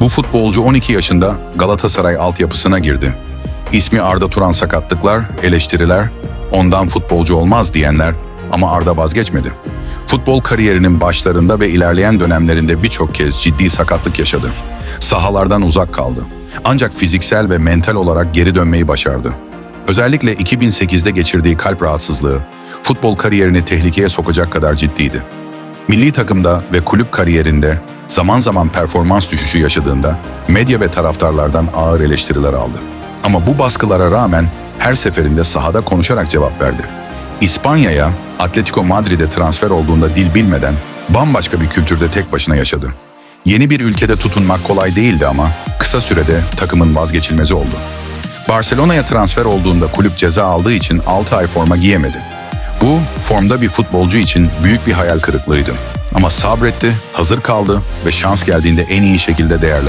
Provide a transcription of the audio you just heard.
Bu futbolcu 12 yaşında Galatasaray altyapısına girdi. İsmi Arda Turan sakatlıklar, eleştiriler, ondan futbolcu olmaz diyenler ama Arda vazgeçmedi. Futbol kariyerinin başlarında ve ilerleyen dönemlerinde birçok kez ciddi sakatlık yaşadı. Sahalardan uzak kaldı. Ancak fiziksel ve mental olarak geri dönmeyi başardı. Özellikle 2008'de geçirdiği kalp rahatsızlığı futbol kariyerini tehlikeye sokacak kadar ciddiydi. Milli takımda ve kulüp kariyerinde zaman zaman performans düşüşü yaşadığında medya ve taraftarlardan ağır eleştiriler aldı. Ama bu baskılara rağmen her seferinde sahada konuşarak cevap verdi. İspanya'ya Atletico Madrid'e transfer olduğunda dil bilmeden bambaşka bir kültürde tek başına yaşadı. Yeni bir ülkede tutunmak kolay değildi ama kısa sürede takımın vazgeçilmezi oldu. Barcelona'ya transfer olduğunda kulüp ceza aldığı için 6 ay forma giyemedi. Bu formda bir futbolcu için büyük bir hayal kırıklığıydı. Ama sabretti, hazır kaldı ve şans geldiğinde en iyi şekilde değerlendirdi.